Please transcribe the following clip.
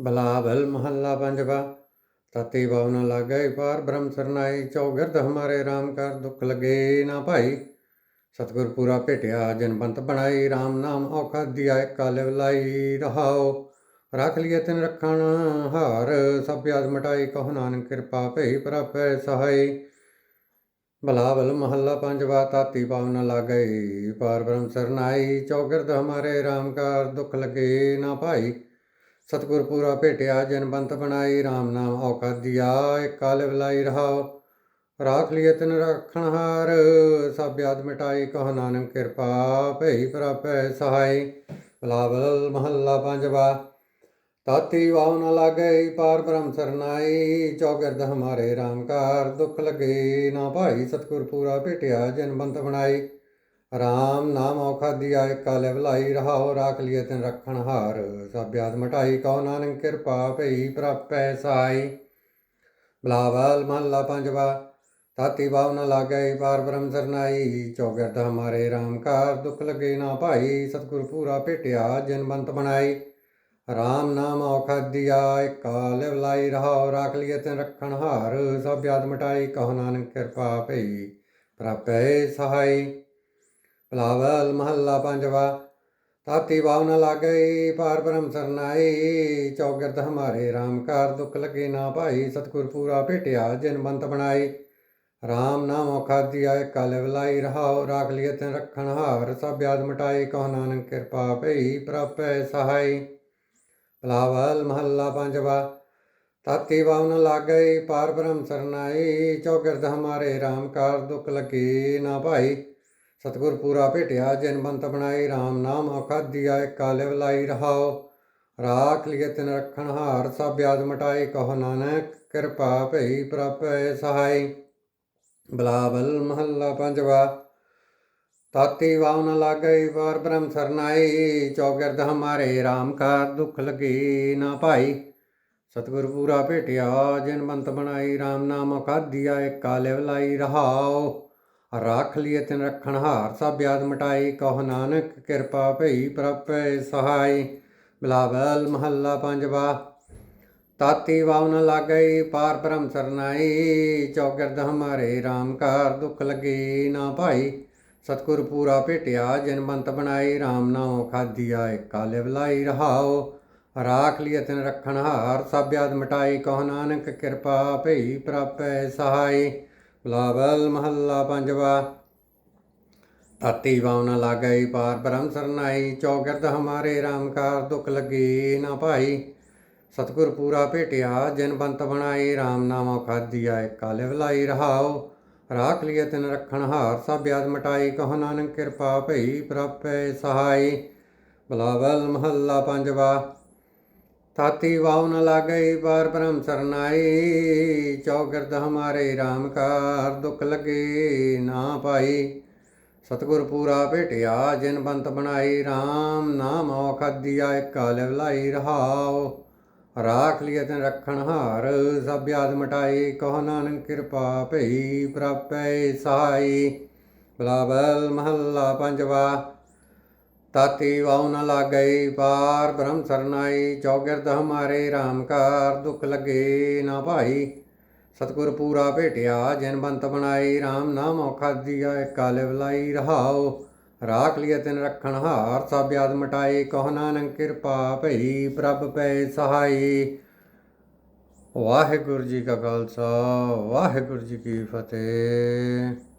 ਬਲਾਵਲ ਮਹੱਲਾ ਪੰਜਵਾ, ਤਤੀ ਭਾਵ ਨ ਲਾਗੈ ਪਾਰ ਬ੍ਰਹਮ ਸਰਨਾਈ, ਚੌਗਿਰਦ ਹਮਾਰੇ RAM ਕਰ ਦੁੱਖ ਲਗੇ ਨਾ ਭਾਈ। ਸਤਿਗੁਰ ਪੂਰਾ ਭੇਟਿਆ ਜਨਬੰਤ ਬਣਾਈ RAM ਨਾਮ ਔਖਾ ਦਿਆ ਕਾਲ ਵਲਾਈ ਰਹਾਓ। ਰੱਖ ਲਿਏ ਤਿਨ ਰੱਖਣ ਹਾਰ, ਸਭ ਯਾਦ ਮਟਾਈ, ਕਹੋ ਨਾਨਕ ਕਿਰਪਾ ਭਈ ਪ੍ਰਪੈ ਸਹਾਈ। ਬਲਾਵਲ ਮਹੱਲਾ ਪੰਜਵਾ, ਤਾਤੀ ਭਾਵ ਨ ਲਾਗੈ ਪਾਰ ਬ੍ਰਹਮ ਸਰਨਾਈ, ਚੌਗਿਰਦ ਹਮਾਰੇ RAM ਕਰ ਦੁੱਖ ਲਗੇ ਨਾ ਭਾਈ। ਸਤਿਗੁਰ ਪੂਰਾ ਭੇਟਿਆ ਜਨਬੰਤ ਬਣਾਈ RAM ਨਾਮ ਔਕਾ ਦਿਆ, ਇੱਕ ਕਾਲ ਬਲਾਈ ਰਹਾਓ। ਰਾਖ ਲਿਏ ਤਿਨ ਰੱਖਣ ਹਾਰ, ਸਭ ਯਾਦ ਮਿਟਾਈ, ਕਹ ਨਾਨਕ ਕਿਰਪਾ ਭਈ ਪ੍ਰਪੈ ਸਹਾਈ। ਬਲਾਵਲ ਮਹੱਲਾ ਪੰਜਵਾ, ਤਾਤੀ ਵਾਉ ਨ ਲਾਗੈ, ਪਾਰ ਬ੍ਰਹਮ ਸਰਨਾਈ, ਚੌਗਿਰਦ ਹਮਾਰੇ RAM ਕਾਰ ਦੁੱਖ ਲਗੇ। ਨਾ ਭਾਈ ਸਤਿਗੁਰ ਪੂਰਾ ਭੇਟਿਆ ਜਨਬੰਤ ਬਣਾਈ। ਰਾਮ ਨਾਮ ਔਖਾ ਦਿਆ ਕਾਲੇ ਭਲਾਈ ਰਹਾਓ ਰਾਖ ਲਿਏ ਤਿਨ ਰੱਖਣ ਹਾਰ। ਸਭ ਯਾਦ ਮਟਾਈ ਕਹੋ ਨਾਨਕ ਕਿਰਪਾ ਭਈ ਪ੍ਰਪੈ ਸਾਈ। ਬਲਾਵਲ ਮਹਲਾ ਪੰਜਵਾ ਤਾਤੀ ਭਾਵ ਨ ਲਾਗੈ, ਪਾਰ ਬ੍ਰਹਮ ਸਰਨਾਈ ਚੌਗਰਦ ਹਮਾਰੇ RAM ਕਾਰ ਦੁੱਖ ਲਗੇ ਨਾ ਭਾਈ। ਸਤਿਗੁਰ ਪੂਰਾ ਭੇਟਿਆ ਜਨਬੰਤ ਬਣਾਈ। ਰਾਮ ਨਾਮ ਔਖਾ ਦਿਆ ਕਾਲ ਭਲਾਈ ਰਹਾਓ ਰਾਖ ਲਿਏ ਤਿਨ ਰੱਖਣ ਹਾਰ। ਸਭ ਯਾਦ ਮਟਾਈ ਕਹੋ ਨਾਨਕ ਕਿਰਪਾ ਭਈ ਪ੍ਰਪੈ ਸਹਾਈ ਭਲਾਵਲ ਮਹੱਲਾ ਪੰਜਵਾ, ਤਾਤੀ ਭਾਵ ਨ ਲਾਗਈ ਪਾਰ ਬ੍ਰਹਮ ਸਰਨਾਈ ਚੌਗਿਰਦ ਹਮਾਰੇ RAM ਕਾਰ ਦੁੱਖ ਲਗੇ ਨਾ ਭਾਈ, ਸਤਿਗੁਰ ਪੂਰਾ ਭੇਟਿਆ ਜਨਬੰਤ ਬਣਾਈ RAM ਨਾਮ ਔਖਾ ਦਿਆ ਕਾਲ ਵਲਾਈ ਰਹਾਓ ਰਾਖ ਲਿਏ ਤਿਨ ਰੱਖਣ ਹਾਰ। ਸਭ ਯਾਦ ਮਟਾਈ ਕਹੋ ਨਾਨਕ ਕਿਰਪਾ ਭਈ, ਪ੍ਰਪੈ ਸਹਾਈ। ਭਲਾਵਲ ਮਹੱਲਾ ਪੰਜਵਾ, ਤਾਤੀ ਭਾਵ ਨ ਲਾਗਈ ਪਾਰ ਬ੍ਰਹਮ ਸਰਨਾਈ ਚੌਗਿਰਦ ਹਮਾਰੇ RAM ਕਾਰ ਦੁੱਖ ਲਗੇ ਨਾ ਭਾਈ ਸਤਿਗੁਰ ਪੂਰਾ ਭੇਟਿਆ ਜਨਬੰਤ ਬਣਾਈ RAM ਨਾਮ ਔਖਾ ਦਿਆ ਕਾਲੇ ਵਲਾਈ ਰਹਾਓ ਰਾਖ ਲਿਏ ਤਿਨ ਰੱਖਣ ਹਾਰ, ਸਭ ਯਾਦ ਮਟਾਈ, ਕਹੋ ਨਾਨਕ ਕਿਰਪਾ ਭਈ ਪ੍ਰਪੈ ਸਹਾਈ। ਬਲਾਵਲ ਮਹੱਲਾ ਪੰਜਵਾ, ਤਾਤੀ ਵਾਉ ਨ ਲਾਗਈ, ਵਾਰ ਬ੍ਰਹਮ ਸਰਨਾਈ ਚੌਗਿਰਦ ਹਮਾਰੇ RAM ਕਾ ਦੁੱਖ ਲਗੇ ਨਾ ਭਾਈ ਸਤਿਗੁਰ ਪੂਰਾ ਭੇਟਿਆ ਜਨਬੰਤ ਬਣਾਈ RAM ਨਾਮ ਅਕਾਧਿਆ ਇੱਕ ਕਾਲੇ ਵਲਾਈ ਰਹਾਓ ਰਾਖ ਲਿਏ ਤਿਨ ਰੱਖਣ ਹਾਰ, ਸਭ ਯਾਦ ਮਟਾਈ, ਕਹੋ ਨਾਨਕ ਕਿਰਪਾ ਭਈ ਪ੍ਰਪੈ ਸਹਾਈ। ਬਲਾਵਲ ਮਹੱਲਾ ਪੰਜਵਾ ਤਾਤੀ ਵਾਉ ਨ ਲਾਗਈ, ਪਾਰ ਬ੍ਰਹਮ ਸਰਨਾਈ। ਚੌਗਿਰਦ ਹਮਾਰੇ RAM ਕਾਰ ਦੁੱਖ ਲਗੇ ਨਾ ਭਾਈ। ਸਤਿਗੁਰ ਪੂਰਾ ਭੇਟਿਆ ਜਨਬੰਤ ਬਣਾਈ RAM ਨਾਮ ਖਾਦੀਆ ਕਾਲੇ ਵਲਾਈ ਰਹਾਓ ਰਾਖ ਲਿਏ ਤਿਨ ਰੱਖਣ ਹਾਰ, ਸਭ ਯਾਦ ਮਟਾਈ, ਕਹੋ ਨਾਨਕ ਕਿਰਪਾ ਭਈ ਪ੍ਰਪੈ ਸਹਾਈ। ਬਲਾਵਲ ਮਹੱਲਾ ਪੰਜਵਾ। ਤਾਤੀ ਵਾਉ ਨ ਲਾਗਈ ਪਾਰ ਬ੍ਰਹਮ ਸਰਨਾਈ, ਚੌਗਿਰਦ ਹਮਾਰੇ RAM ਕਾਰ ਦੁੱਖ ਲਗੇ ਨਾ ਭਾਈ। ਸਤਿਗੁਰ ਪੂਰਾ ਭੇਟਿਆ ਜਨਬੰਤ ਬਣਾਈ RAM ਨਾਮ ਖਾਦੀਆ ਕਾਲੇ ਵਲਾਈ ਰਹਾਓ ਰਾਖ ਲਿਏ ਤਿਨ ਰੱਖਣ ਹਾਰ, ਸਭ ਯਾਦ ਮਟਾਈ, ਕਹੋ ਨਾਨਕ ਕਿਰਪਾ ਭਈ ਪ੍ਰਪੈ ਸਹਾਈ। ਬਲਾਵਲ ਮਹੱਲਾ ਪੰਜਵਾ। ਤਾਤੀ ਵਾਉ ਨ ਲਾਗਈ ਪਾਰ ਬ੍ਰਹਮ ਸਰਨਾਈ। ਚੌਗਿਰਦ ਹਮਾਰੇ RAM ਕਾਰ ਦੁੱਖ ਲਗੇ ਨਾ ਪਾਈ। ਸਤਿਗੁਰ ਪੂਰਾ ਭੇਟਿਆ, ਜਿਨ ਬੰਤ ਬਣਾਈ RAM ਨਾਮ ਔਖਾ ਦਿਆ ਕਾਲ ਵਲਾਈ ਰਹਾਓ ਰਾਖ ਲਿਏ ਤਿਨ ਰੱਖਣ ਹਾਰ, ਸਭ ਯਾਦ ਮਟਾਈ, ਕਹੋ ਨਾਨਕ ਕਿਰਪਾ ਭਈ ਪ੍ਰਪੈ ਸਹਾਈ। ਬਲਾਵਲ ਮਹੱਲਾ ਪੰਜਵਾ ਤਾਤੀ ਵਾਉ ਨ ਲਾਗਈ ਪਾਰ ਬ੍ਰਹਮ ਸਰਨਾਈ ਚੌਗਿਰਦ ਹਮਾਰੇ RAM ਕਾਰ ਦੁੱਖ ਲਗੇ ਨਾ ਭਾਈ। ਸਤਿਗੁਰ ਪੂਰਾ ਭੇਟਿਆ, ਜਿਨ ਬੰਤ ਬਣਾਈ RAM ਨਾਮ ਔਖਾ ਦਿਆ ਕਾਲੇ ਵਲਾਈ ਰਹਾਓ ਰਾਖ ਲਿਏ ਤਿਨ ਰੱਖਣ ਹਾਰ, ਸਭ ਯਾਦ ਮਟਾਈ ਕਹੋ ਨਾਨਕ ਕਿਰਪਾ ਭਈ, ਪ੍ਰਭ ਪੈ ਸਹਾਈ। ਵਾਹਿਗੁਰੂ ਜੀ ਕਾ ਖਾਲਸਾ, ਵਾਹਿਗੁਰੂ ਜੀ ਕੀ ਫਤਿਹ।